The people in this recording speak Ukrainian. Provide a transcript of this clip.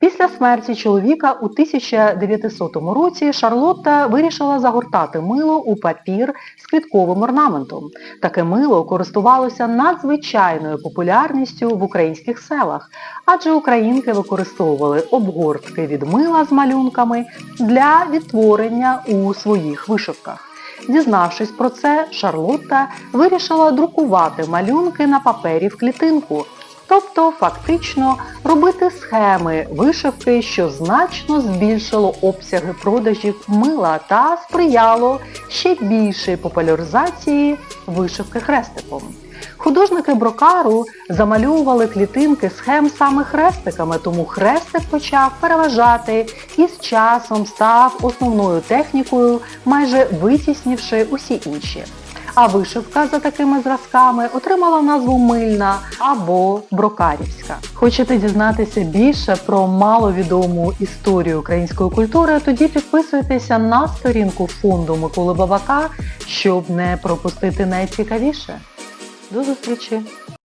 Після смерті чоловіка у 1900 році Шарлотта вирішила загортати мило у папір з квітковим орнаментом. Таке мило користувалося надзвичайною популярністю в українських селах, адже українки використовували обгортки від мила з малюнками для відтворення у своїх вишивках. Дізнавшись про це, Шарлотта вирішила друкувати малюнки на папері в клітинку, тобто фактично робити схеми вишивки, що значно збільшило обсяги продажів мила та сприяло ще більшій популяризації вишивки хрестиком. Художники брокару замальовували клітинки схем саме хрестиками, тому хрестик почав переважати і з часом став основною технікою, майже витіснівши усі інші. А вишивка за такими зразками отримала назву мильна або брокарівська. Хочете дізнатися більше про маловідому історію української культури? Тоді підписуйтеся на сторінку фонду Миколи Бабака, щоб не пропустити найцікавіше. До зустрічі!